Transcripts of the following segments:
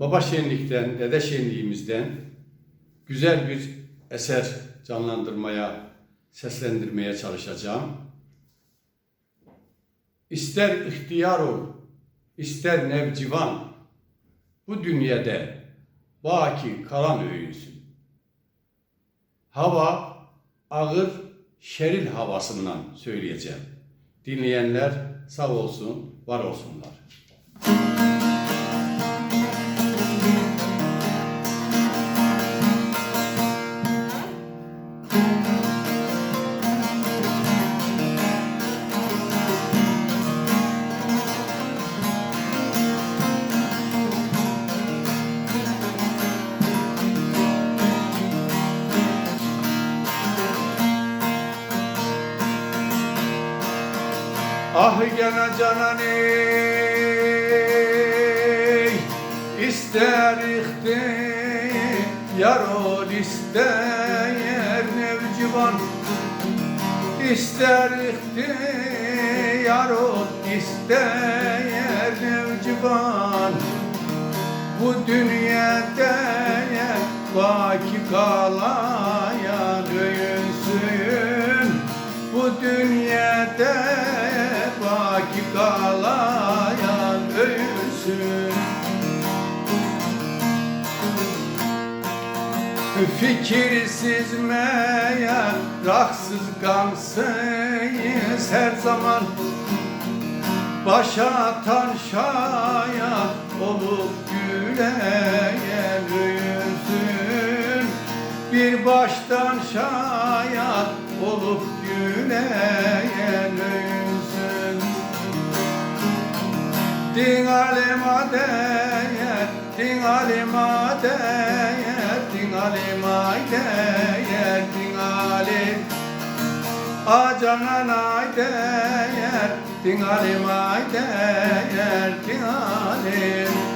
Baba Şenlik'ten, Dede Şenliğimizden güzel bir eser canlandırmaya, seslendirmeye çalışacağım. İster ihtiyar ol, ister nevcivan, bu dünyada baki kalan öğünsün. Hava ağır, şeril havasından söyleyeceğim. Dinleyenler sağ olsun, var olsunlar. Ah gene canan ey İster ihtiyar ol ister nevcivan. İster ihtiyar ol ister nevcivan. Bu dünyada baki kalayan Fikirsiz meğer raksız gamsız her zaman. Başa tanşaya olup güleyen yüzün Bir baştan şaya olup güleyen yüzün Din alema din alema din alema değer, din alim Acanan ay değer, din alim ay değer, din alim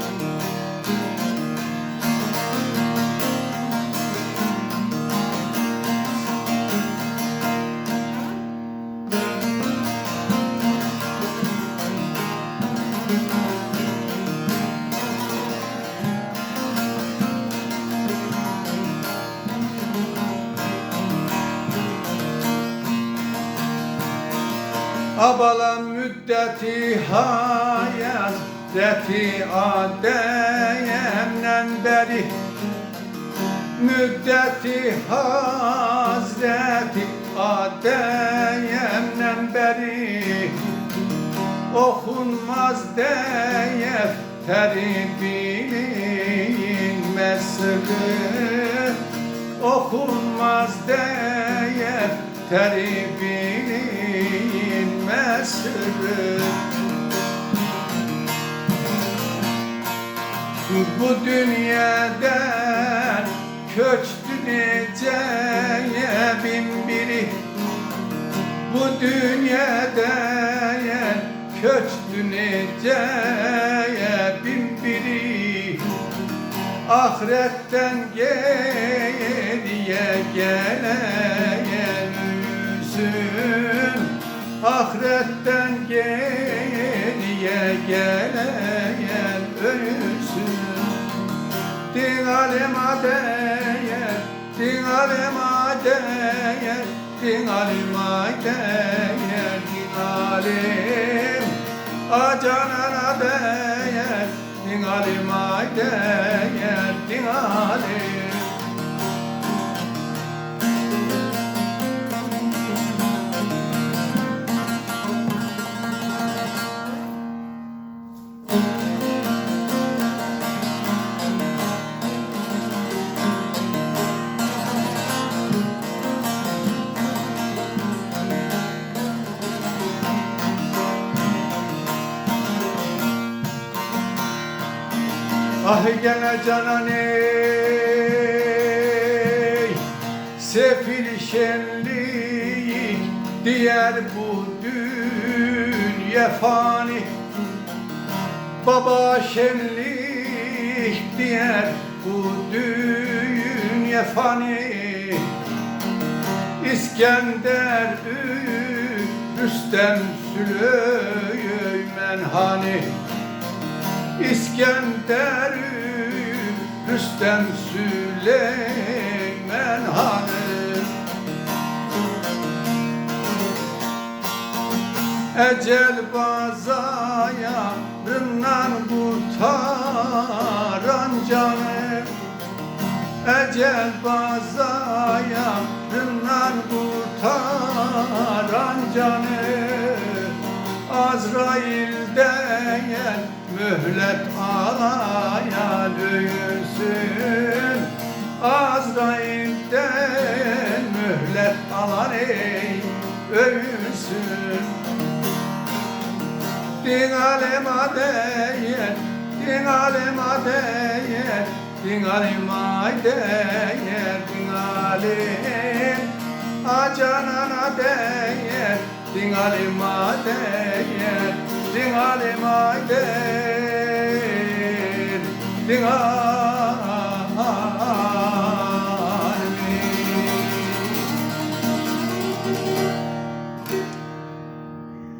Abalan müddeti hayat Zeti ademden beri. Müddeti Hazreti Adem'den beri. Okunmaz defteri bilinmez sırrı Okunmaz defteri bilinmez sırrı Bu dünyadan köçtü neceye bin biri. Bu dünyadan köçtü neceye bin biri. Ahiretten geriye gelen yüzün Ahiretten geriye gelen ölsün. Din alema değer, din alema değer, din alema değer, din alim Acanana değer, din alema değer, din alim Ah gene canan ey Sefil şenlik diğer bu dünya fani. Baba şenlik diğer bu dünya fani. İskender Rüstem Süleyman hani İskender'ü Rüstem Süleyman Han'ı Ecel bazayarından kurtaran canı Ecel bazayarından kurtaran canı Azrail'den mühlet alaya duyursun Azrail'den mühlet alan ey övünsün Din alema değer, din alema değer, din alema değer, din alim. Acanana değer, din alema değer, din alema değer, din alema